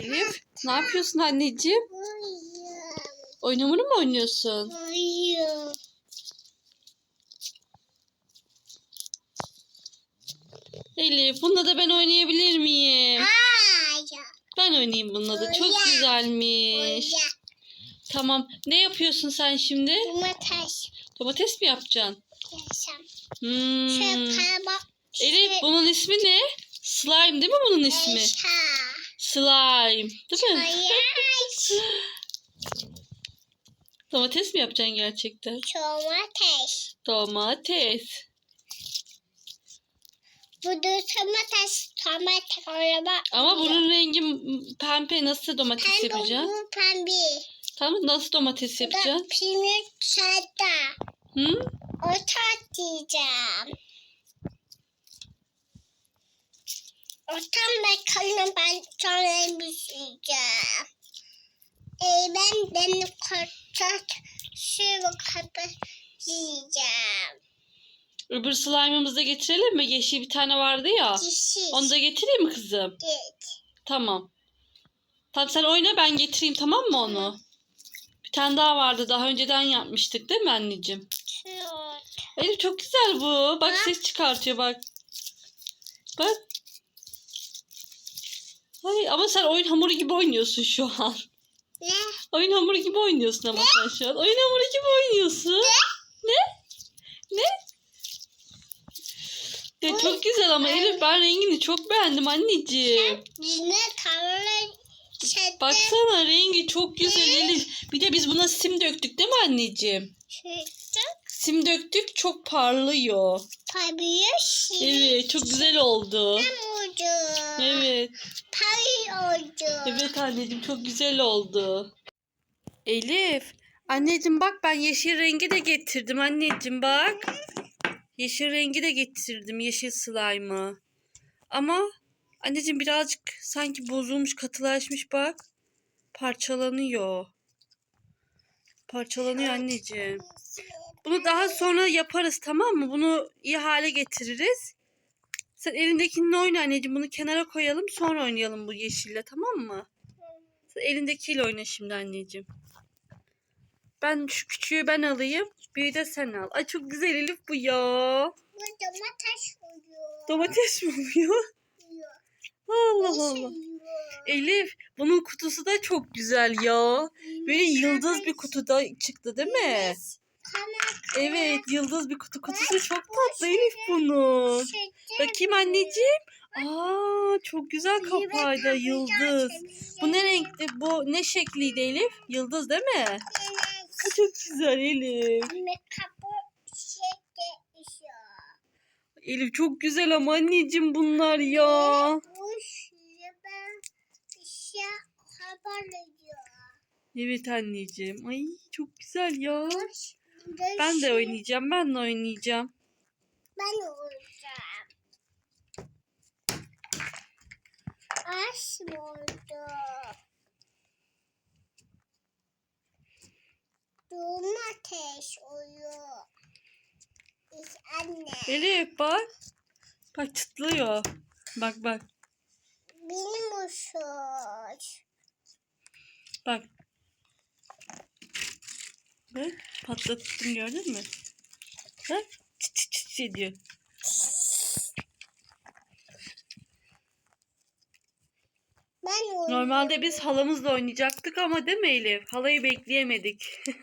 Elif ne yapıyorsun anneciğim? Oyun hamuru mu oynuyorsun? Uyuyor. Elif bununla da ben oynayabilir miyim? Hayır. Ben oynayayım bununla da. Çok güzelmiş. Tamam. Ne yapıyorsun sen şimdi? Domates. Domates mi yapacaksın? Yaşam. Hmm. Elif bunun ismi ne? Slime değil mi bunun ismi? Slime. Değil mi? Hayır. Domates mi yapacaksın gerçekten? Domates. Domates. Bu da domates. Domates araba. Ama bunun rengi pembe. Nasıl domates Pembe yapacaksın? bu pembe. Tamam nasıl domates Bu da yapacaksın? pirinç sada. Hı? O tat diyeceğim. Ortam bakalım ben sonra bir yiyeceğim. Ee, ben ben korkak şu kapı yiyeceğim. Öbür slime'ımızı da getirelim mi? Yeşil bir tane vardı ya. Dişi. Onu da getireyim mi kızım? Git. Tamam. Tamam sen oyna ben getireyim tamam mı onu? Bir tane daha vardı daha önceden yapmıştık değil mi anneciğim? Şu- Elif çok güzel bu. Bak Ha? ses çıkartıyor bak. Bak. Ay, ama sen oyun hamuru gibi oynuyorsun şu an. Ne? Oyun hamuru gibi oynuyorsun ama sen şu an. Oyun hamuru gibi oynuyorsun. Ne? Ne? Ya çok güzel ama Elif ben rengini çok beğendim anneciğim. Yine çekti. Baksana rengi çok güzel Elif. Bir de biz buna sim döktük değil mi anneciğim? Sim döktük çok parlıyor. Tabii şey. Evet çok güzel oldu. Oldu. Evet. Tabii oldu. Evet anneciğim çok güzel oldu. Elif. Anneciğim bak ben yeşil rengi de getirdim anneciğim bak. Yeşil rengi de getirdim yeşil slime'ı. Ama anneciğim birazcık sanki bozulmuş katılaşmış bak. Parçalanıyor. Parçalanıyor anneciğim. Bunu daha sonra yaparız tamam mı? Bunu iyi hale getiririz. Sen elindekinle oyna anneciğim. Bunu kenara koyalım sonra oynayalım bu yeşille tamam mı? Sen elindekiyle oyna şimdi anneciğim. Ben şu küçüğü ben alayım. Biri de sen al. Ay çok güzel Elif bu ya. Bu domates oluyor. Domates mi oluyor? Allah Allah. Elif bunun kutusu da çok güzel ya. Böyle yıldız bir kutuda çıktı değil mi? Evet yıldız bir kutu. Kutusu çok tatlı Elif bunun. Bakayım anneciğim. Aa çok güzel kapağı da yıldız. Bu ne renkti? Bu ne şekliydi Elif? Yıldız değil mi? Aa, Çok güzel Elif. Elif çok güzel ama anneciğim bunlar ya. Şey. Evet anneciğim. Ay çok güzel ya. Ben de oynayacağım. Ben de oynayacağım. Ben olacağım. Aş oldu. Domates oluyor. İş anne. Elif bak. Bak çıtlıyor. Bak bak. Benim usul. Bak. Bak patlattım gördün mü? Bak çıt çıt çıt ediyor. Normalde biz halamızla oynayacaktık ama değil mi Elif? Halayı bekleyemedik.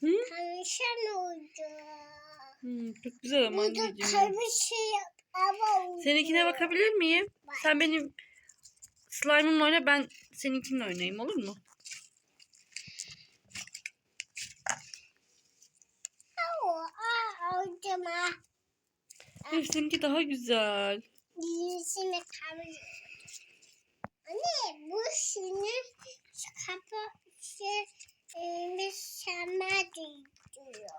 Hı? Tanışan oldu. Hmm, çok güzel ama anneciğim. ama oldu. Seninkine bakabilir miyim? Sen benim slime'ımla oyna ben seninkinle oynayayım olur mu? Elif seninki daha güzel. Yüzüme karışık. Anne bu şunu kapı şey e, sana diyor.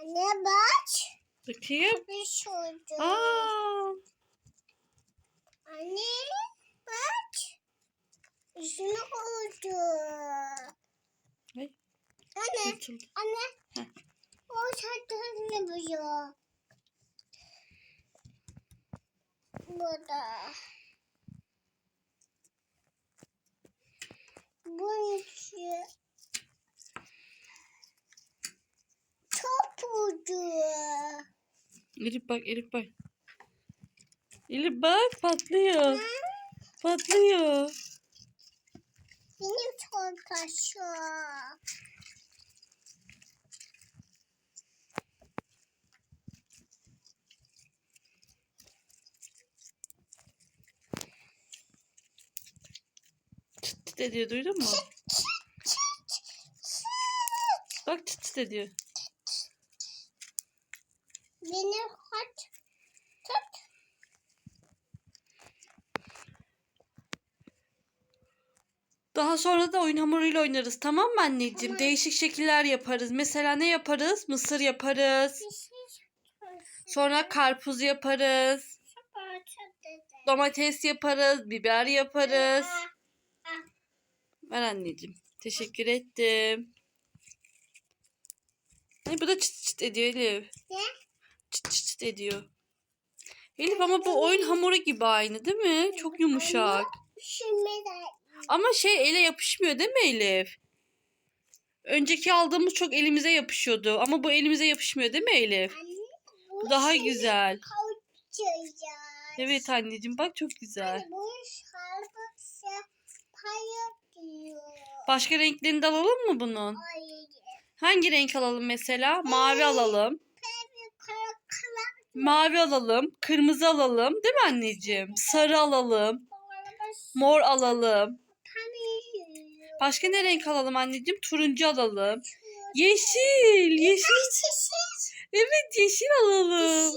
Anne bak. Bakayım. Oldu. Aa, Anne bak. Üstüne oldu. Ay. Anne, açıldı. anne. Heh. Anne bu yok. Burada. Bu içi. Çok ucu. Elif bak Elif bak. Elif bak patlıyor. Patlıyor. Benim çok taşıyor. Çıt çıt ediyor duydun mu? Bak çıt çıt ediyor. Benim kaç tut. Daha sonra da oyun hamuruyla oynarız tamam mı anneciğim? Tamam. Değişik şekiller yaparız. Mesela ne yaparız? Mısır yaparız. Şey Sonra karpuz yaparız. Domates yaparız. Biber yaparız. Ver anneciğim. Teşekkür ettim. Ay bu da çıt çıt ediyor Elif. Ne? Çıt çıt ediyor. Elif ama bu oyun hamuru gibi aynı değil mi? Çok yumuşak. Ama şey ele yapışmıyor değil mi Elif? Önceki aldığımız çok elimize yapışıyordu. Ama bu elimize yapışmıyor değil mi Elif? anne daha şimdi güzel. Evet anneciğim bak çok güzel. Anne. Başka renklerini de alalım mı bunun? Hayır. Hangi renk alalım mesela? Mavi alalım. Mavi alalım. Kırmızı alalım. Değil mi anneciğim? Sarı alalım. Mor alalım. Başka ne renk alalım anneciğim? Turuncu alalım. Yeşil. Yeşil. Evet yeşil alalım.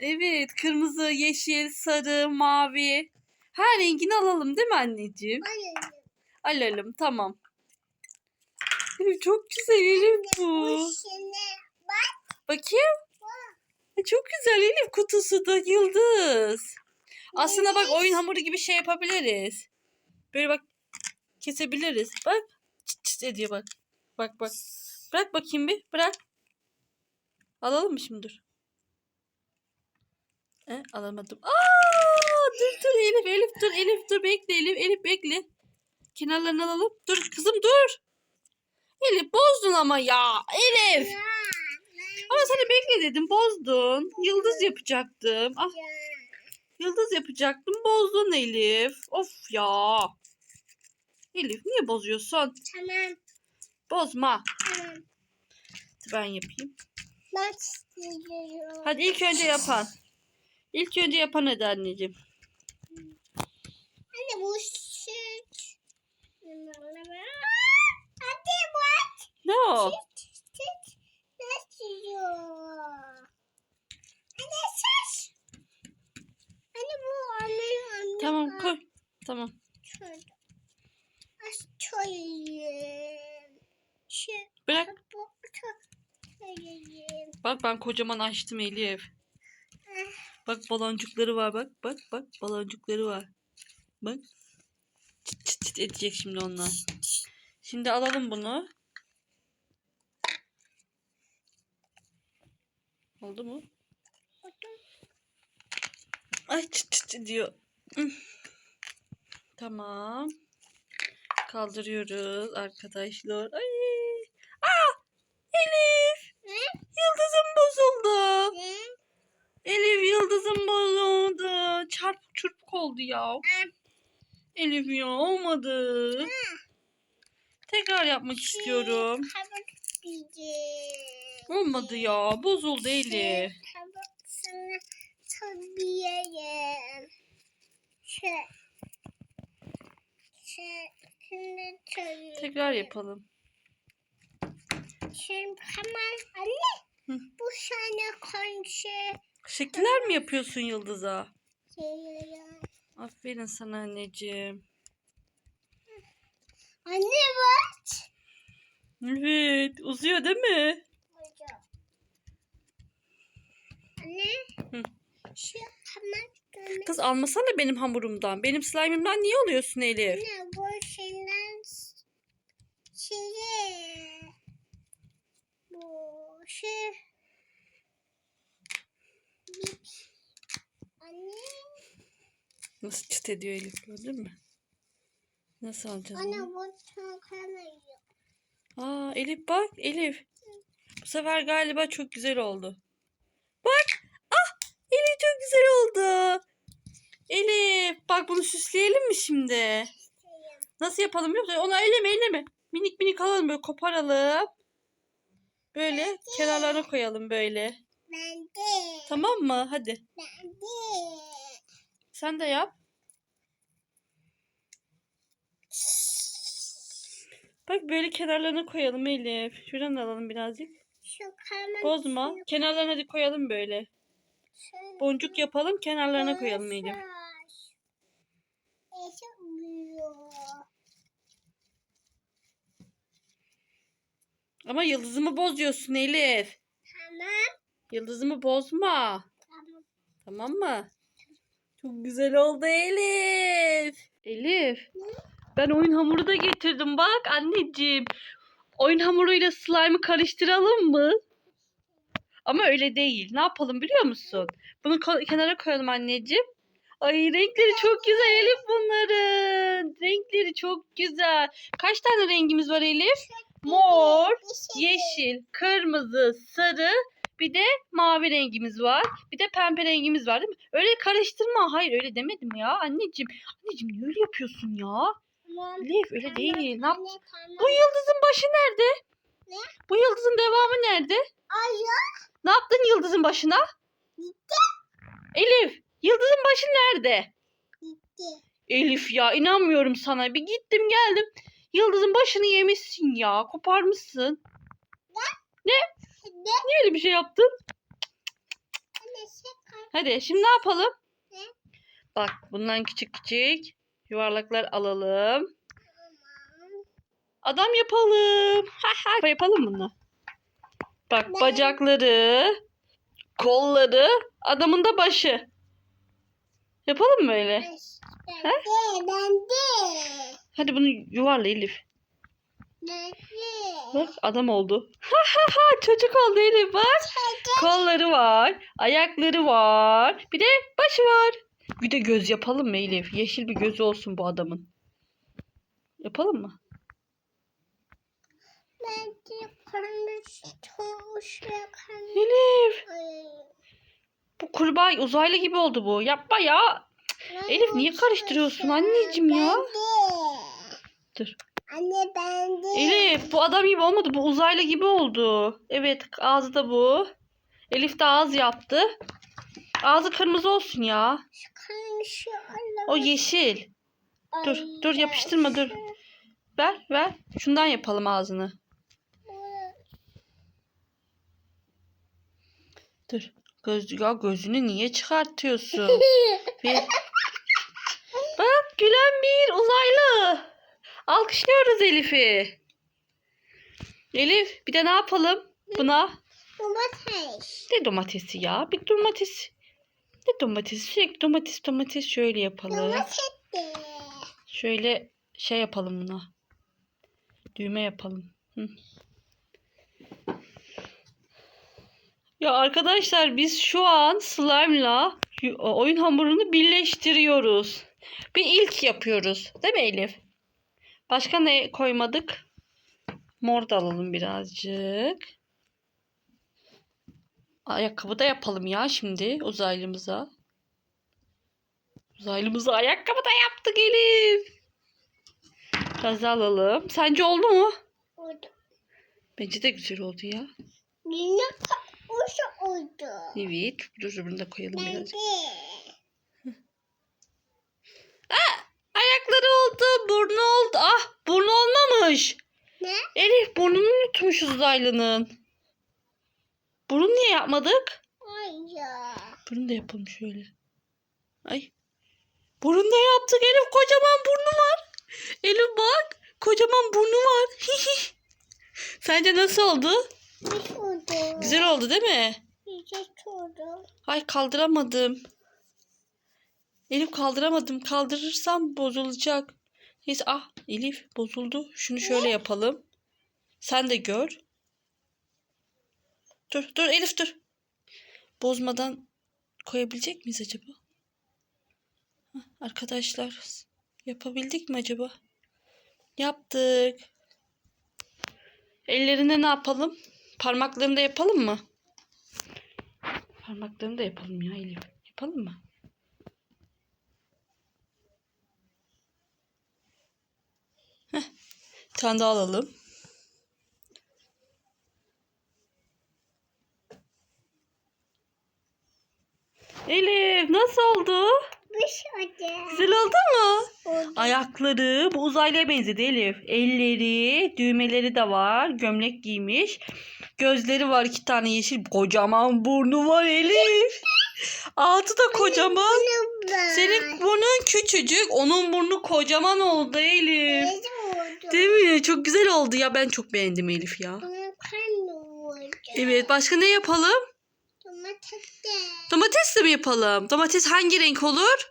Evet kırmızı, yeşil, sarı, mavi. Her rengini alalım değil mi anneciğim? Alalım tamam. Çok güzel Elif bu. Bakayım. Ay, Çok güzel Elif kutusu da yıldız. Aslında bak oyun hamuru gibi şey yapabiliriz. Böyle bak kesebiliriz. Bak çıt çıt ediyor bak. Bak bak. Bırak bakayım bir bırak. Alalım mı şimdi dur. E, alamadım. Aa, dur dur Elif Elif dur Elif dur bekle Elif Elif bekle. Kenarlarını alalım. Dur kızım dur. Elif bozdun ama ya Elif. Ama sana bekle dedim bozdun. Yıldız yapacaktım. Ah yıldız yapacaktım bozdun Elif. Of ya. Elif niye bozuyorsun? Tamam. Bozma. Tamam. Ben yapayım. Ben istiyorum. Hadi ilk önce yapan. İlk önce yapan hadi anneciğim. Anne bu süt. Hadi bak. Ne o? Süt. Süt. Anne sus. Anne bu anne anne. Tamam koy. Tamam. Şöyle. Şu Bırak. Bak ben kocaman açtım Elif. Bak baloncukları var bak. Bak bak baloncukları var. Bak. Çıt çıt çıt edecek şimdi onlar. Şimdi alalım bunu. Oldu mu? Ay çıt çıt ediyor. Üf. Tamam. Kaldırıyoruz arkadaşlar. Ay. Aa! Elif! Ne? Yıldızım bozuldu. Ne? Elif yıldızım bozuldu. Çarpık çırpık oldu ya. Elif ya olmadı. Tekrar yapmak istiyorum. Diyeceğim. Olmadı ya. Bozuldu Elif. Şey. Şimdi tabii. Tekrar yapalım. Şimdi hemen anne. Hı. Bu sana komşu. Şekiller mi yapıyorsun Yıldız'a? Aferin sana anneciğim. Anne bak. Evet. Uzuyor değil mi? Anne. Şu hemen görmek. Kız almasana benim hamurumdan. Benim slime'ımdan niye alıyorsun Elif? Anne bu şeyden şeyi bu şey Anne. Nasıl çıt ediyor Elif gördün mü? Nasıl alacağız Anne bunu? bu çalkalamıyor. Aa Elif bak Elif. Bu sefer galiba çok güzel oldu. Çok güzel oldu. Elif bak bunu süsleyelim mi şimdi? Nasıl yapalım biliyor musun? Onu elleme elleme. Minik minik alalım böyle koparalım. Böyle kenarlarına koyalım böyle. Ben de. Tamam mı? Hadi. Ben de. Sen de yap. Bak böyle kenarlarına koyalım Elif. Şuradan da alalım birazcık. Şu. Bozma. Kenarlarına hadi koyalım böyle. Boncuk yapalım kenarlarına koyalım Elif. Uyuyor. Ama yıldızımı bozuyorsun Elif. Tamam. Yıldızımı bozma. Tamam. Tamam mı? Çok güzel oldu Elif. Elif. Ben oyun hamuru da getirdim bak anneciğim. Oyun hamuruyla slime'ı karıştıralım mı? Ama öyle değil. Ne yapalım biliyor musun? Bunu kenara koyalım anneciğim. Ay renkleri çok güzel Elif bunların. Renkleri çok güzel. Kaç tane rengimiz var Elif? Mor, yeşil, kırmızı, sarı, bir de mavi rengimiz var. Bir de pembe rengimiz var değil mi? Öyle karıştırma. Hayır öyle demedim ya anneciğim. Anneciğim niye öyle yapıyorsun ya? Tamam. Elif öyle değil. Ne yap-. Bu yıldızın başı nerede? Ne? Bu yıldızın devamı nerede? Ay ya. Ne yaptın yıldızın başına? Gitti. Elif yıldızın başı nerede? Gitti. Elif ya inanmıyorum sana. Bir gittim geldim. Yıldızın başını yemişsin ya. Koparmışsın. Ne? Niye öyle bir şey yaptın? Şaka. Hadi şimdi ne yapalım? Ne? Bak bundan küçük küçük yuvarlaklar alalım. Adam yapalım. Ha ha. Yapalım bunu. Bak Ben- bacakları, kolları, adamın da başı. Yapalım mı öyle? Ben de. Ben de. Hadi bunu yuvarla Elif. Ben de. Bak adam oldu. Ha ha ha çocuk oldu Elif bak. Kolları var, ayakları var. Bir de başı var. Bir de göz yapalım mı Elif? Yeşil bir gözü olsun bu adamın. Yapalım mı? Ben de. Elif bu kurbağa uzaylı gibi oldu bu. Yapma ya. Elif, niye karıştırıyorsun anneciğim ya? Dur. Anne ben de. Elif bu adam gibi olmadı. Bu uzaylı gibi oldu. Evet ağzı da bu. Elif de ağız yaptı. Ağzı kırmızı olsun ya. O yeşil. Dur dur yapıştırma dur. Ver ver. Şundan yapalım ağzını. Dur. Göz, ya gözünü niye çıkartıyorsun? Bir. Bak gülen bir uzaylı. Alkışlıyoruz Elif'i. Elif bir de ne yapalım buna? Domates. Ne domatesi ya? Bir domates. Ne domatesi? Sürekli domates domates şöyle yapalım. Domates de. Şöyle şey yapalım buna. Düğme yapalım. Hı. Ya arkadaşlar biz şu an slime'la oyun hamurunu birleştiriyoruz. Bir ilk yapıyoruz. Değil mi Elif? Başka ne koymadık? Mor da alalım birazcık. Ayakkabı da yapalım ya şimdi uzaylımıza. Uzaylımıza ayakkabı da yaptık Elif. Biraz daha alalım. Sence oldu mu? Oldu. Bence de güzel oldu ya. Yine kavuşu oldu. Evet. Dur bunu da koyalım Ben biraz. de. Ayakları oldu. Burnu oldu. Ah burnu olmamış. Ne? Elif burnunu unutmuşuz uzaylının. Burun niye yapmadık? Ay ya. Burunu da yapalım şöyle. Ay. Burun da yaptık. Elif kocaman burnu var. Elif bak. Kocaman burnu var. Sence nasıl oldu? Hiç oldu. Güzel oldu değil mi? Hiç oldu. Ay kaldıramadım. Elif kaldıramadım. Kaldırırsam bozulacak. Neyse ah Elif bozuldu. Şunu şöyle yapalım. Sen de gör. Dur dur Elif dur. Bozmadan koyabilecek miyiz acaba? Hah, Arkadaşlar yapabildik mi acaba? Yaptık. Ellerine ne yapalım? Parmaklarını da yapalım mı? Parmaklarını da yapalım ya Elif. Yapalım mı? Heh. Bir tane alalım. Elif nasıl oldu? Bir şey Güzel oldu mu? oldu. Ayakları bu uzaylıya benzedi Elif. Elleri, düğmeleri de var. Gömlek giymiş. Gözleri var iki tane yeşil. Kocaman burnu var Elif. Altı da kocaman. Senin burnun küçücük. Onun burnu kocaman oldu Elif. Oldu? Değil mi? Çok güzel oldu ya. Ben çok beğendim Elif ya. Oldu. Evet. Başka ne yapalım? Domates de. Domates de mi yapalım? Domates hangi renk olur?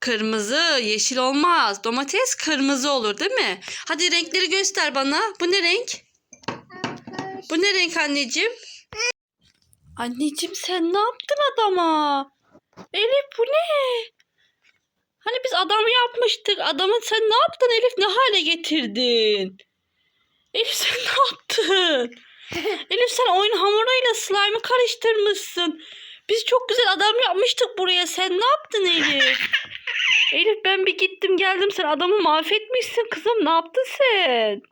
Kırmızı, yeşil olmaz. Domates kırmızı olur değil mi? Hadi renkleri göster bana. Bu ne renk? Bu ne renk anneciğim? Anneciğim sen ne yaptın adama? Elif bu ne? Hani biz adamı yapmıştık. Adamın sen ne yaptın Elif? Ne hale getirdin? Elif sen ne yaptın? Elif sen oyun hamuruyla slime'ı karıştırmışsın. Biz çok güzel adam yapmıştık buraya. Sen ne yaptın Elif? Elif ben bir gittim geldim sen adamı mahvetmişsin kızım. Ne yaptın sen?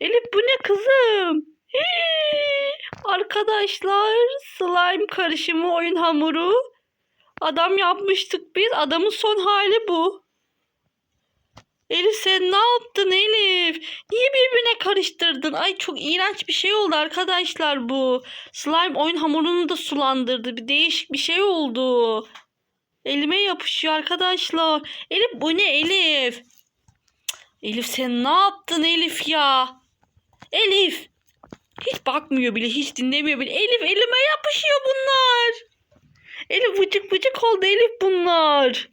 Elif bu ne kızım? Hii! Arkadaşlar slime karışımı oyun hamuru. Adam yapmıştık biz. Adamın son hali bu. Elif sen ne yaptın Elif? Niye birbirine karıştırdın? Ay çok iğrenç bir şey oldu arkadaşlar bu. Slime oyun hamurunu da sulandırdı. Bir değişik bir şey oldu. Elime yapışıyor arkadaşlar. Elif bu ne Elif? Elif sen ne yaptın Elif ya? Elif. Hiç bakmıyor bile, hiç dinlemiyor bile. Elif elime yapışıyor bunlar. Elif vıcık vıcık oldu Elif bunlar.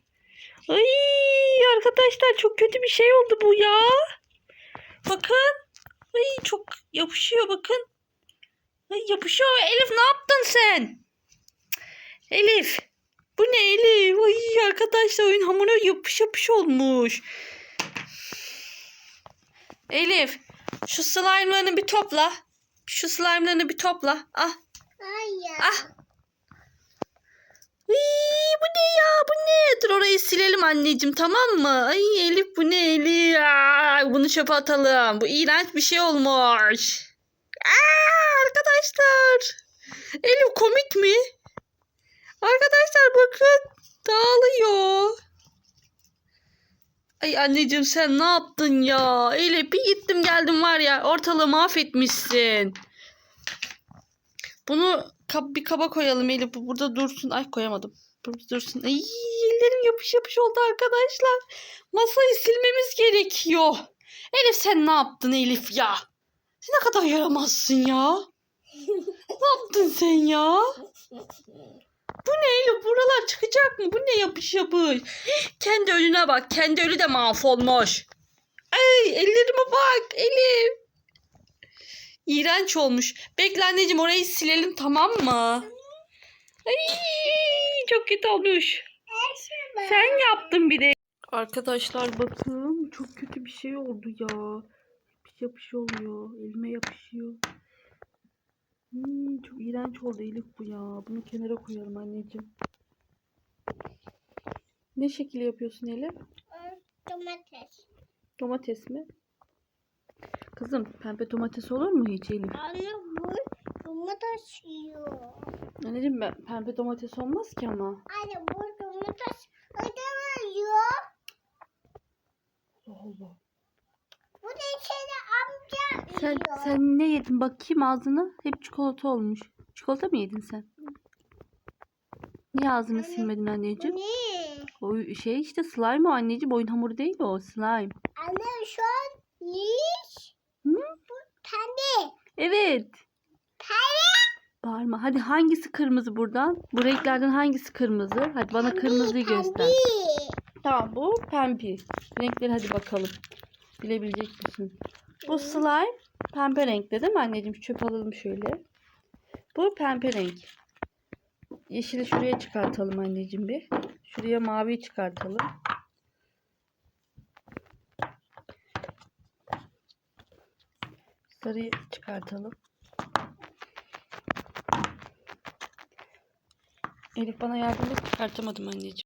Ay arkadaşlar çok kötü bir şey oldu bu ya. Bakın. Ay çok yapışıyor bakın. Ay yapışıyor. Elif ne yaptın sen? Elif. Bu ne Elif? Ay arkadaşlar oyun hamuru yapış yapış olmuş. Elif şu slime'larını bir topla. Şu slime'larını bir topla. Ah. Hayır. Ah. Iy, bu ne ya bu ne? Dur orayı silelim anneciğim tamam mı? Ay Elif bu ne Elif? Bunu çöpe atalım. Bu iğrenç bir şey olmuş. Aa, arkadaşlar. Elif komik mi? Arkadaşlar bakın dağılıyor. Ay anneciğim sen ne yaptın ya? Elif bir gittim geldim var ya ortalığı mahvetmişsin. Bunu kap, bir kaba koyalım Elif. Bu burada dursun. Ay koyamadım. Dursun. Ay ellerim yapış yapış oldu arkadaşlar. Masayı silmemiz gerekiyor. Elif sen ne yaptın Elif ya? Sen ne kadar yaramazsın ya. ne yaptın sen ya? Bu ne Elif? Buralar çıkacak mı? Bu ne yapış yapış? Kendi ölüne bak. Kendi ölü de mahvolmuş. Ay ellerime bak Elif. İğrenç olmuş. Bekle anneciğim orayı silelim tamam mı? Ay, çok kötü olmuş. Sen yaptın bir de. Arkadaşlar bakın çok kötü bir şey oldu ya. Yapış yapış oluyor. Elime yapışıyor. Hmm, çok iğrenç oldu Elif bu ya. Bunu kenara koyalım anneciğim. Ne şekil yapıyorsun Elif? Domates. Domates mi? Kızım pembe domates olur mu hiç Elif? Anne bu domates yiyor. Anneciğim ben pembe domates olmaz ki ama. Anne bu domates ödeme yiyor. Allah Allah. Bu da içeri amca Sen, yiyor. sen ne yedin bakayım ağzına? Hep çikolata olmuş. Çikolata mı yedin sen? Niye ağzını Anne, silmedin Bu anneciğim? ne? O şey işte slime o anneciğim. Oyun hamuru değil o slime. Anne şu an ne? Hı? Bu pembe. Evet. Bağırma. Hadi hangisi kırmızı buradan? Bu renklerden hangisi kırmızı? Hadi bana kırmızıyı göster. Tamam bu pembe. Renkleri hadi bakalım. Bilebilecek misin? Bu slime pembe renkte değil mi anneciğim? Çöp alalım şöyle. Bu pembe renk. Yeşili şuraya çıkartalım anneciğim bir. Şuraya mavi çıkartalım. Sarıyı çıkartalım. Elif bana yardım et. Çıkartamadım anneciğim.